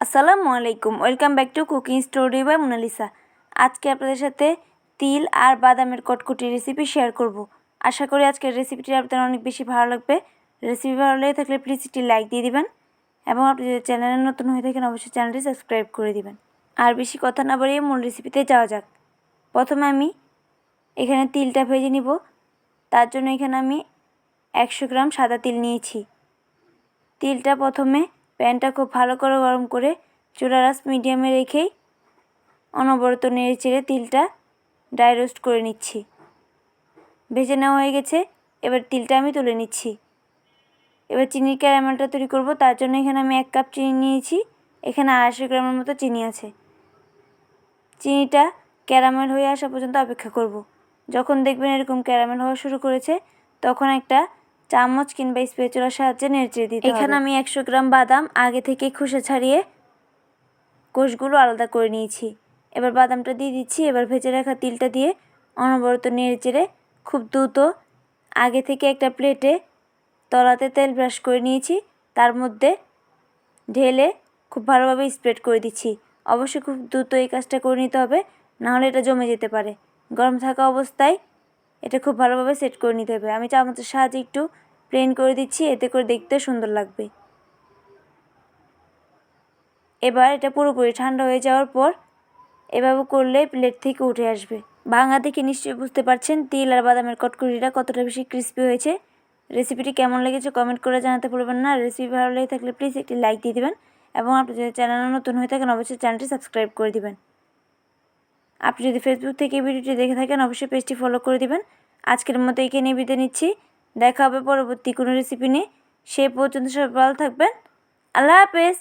আসসালামু আলাইকুম, welcome back to cooking story by Monalisa. আজকে আপনাদের সাথে তিল আর বাদামের কটকটি রেসিপি শেয়ার করব। আশা করি আজকের রেসিপিটি আপনাদের অনেক বেশি ভালো লাগবে। রেসিপি ভালো লেগে থাকলে প্লিজ একটি লাইক দিয়ে দিবেন এবং আপনি যদি চ্যানেলে নতুন হয়ে থাকেন, অবশ্যই চ্যানেলটি সাবস্ক্রাইব করে দিবেন। আর বেশি কথা না বাড়িয়ে মূল রেসিপিতে যাওয়া যাক। প্রথমে আমি এখানে তিলটা ভেজে নিব। তার জন্য এখানে আমি একশো গ্রাম সাদা তিল নিয়েছি। তিলটা প্রথমে প্যানটা খুব ভালো করে গরম করে চুলা রাস মিডিয়ামে রেখেই অনবরত নেড়ে চেড়ে তিলটা ড্রাই রোস্ট করে নিচ্ছি। ভেজে নেওয়া হয়ে গেছে, এবার তিলটা আমি তুলে নিচ্ছি। এবার চিনির ক্যারামেলটা তৈরি করব, তার জন্য এখানে আমি এক কাপ চিনি নিয়েছি, এখানে আড়াইশো গ্রামের মতো চিনি আছে। চিনিটা ক্যারামেল হয়ে আসা পর্যন্ত অপেক্ষা করব। যখন দেখবেন এরকম ক্যারামেল হওয়া শুরু করেছে, তখন একটা চামচ কিংবা স্পেচুলার সাহায্যে নেড়ে দিতে এখানে আমি একশো গ্রাম বাদাম আগে থেকে খোসা ছাড়িয়ে কোষগুলো আলাদা করে নিয়েছি। এবার বাদামটা দিয়ে দিচ্ছি, এবার ভেজে রাখা তিলটা দিয়ে অনবরত নেড়ে চেড়ে খুব দ্রুত আগে থেকে একটা প্লেটে তলাতে তেল ব্রাশ করে নিয়েছি। তার মধ্যে ঢেলে খুব ভালোভাবে স্প্রেড করে দিচ্ছি। অবশ্যই খুব দ্রুত এই কাজটা করে নিতে হবে, নাহলে এটা জমে যেতে পারে। গরম থাকা অবস্থায় এটা খুব ভালোভাবে সেট করে নিতে হবে। আমি চামচের সাহায্যে একটু প্লেন করে দিচ্ছি, এতে করে দেখতে সুন্দর লাগবে। এবার এটা পুরোপুরি ঠান্ডা হয়ে যাওয়ার পর এভাবে করলে প্লেট থেকে উঠে আসবে। ভাঙা দেখে নিশ্চয়ই বুঝতে পারছেন তিল আর বাদামের কটকুরিটা কতটা বেশি ক্রিস্পি হয়েছে। রেসিপিটি কেমন লেগেছে কমেন্ট করে জানাতে ভুলবেন না। রেসিপি ভালো লেগে থাকলে প্লিজ একটি লাইক দিয়ে দেবেন এবং আপনি যদি চ্যানেলে নতুন হয়ে থাকেন, অবশ্যই চ্যানেলটি সাবস্ক্রাইব করে দিবেন। আপনি যদি ফেসবুক থেকে ভিডিওটি দেখে থাকেন, অবশ্যই পেজটি ফলো করে দিবেন। আজকের মতো এখানে বিদায় নিচ্ছি। দেখা হবে পরবর্তী কোনো রেসিপি নিয়ে। সে পর্যন্ত সবাই ভালো থাকবেন। আল্লাহ হাফেজ।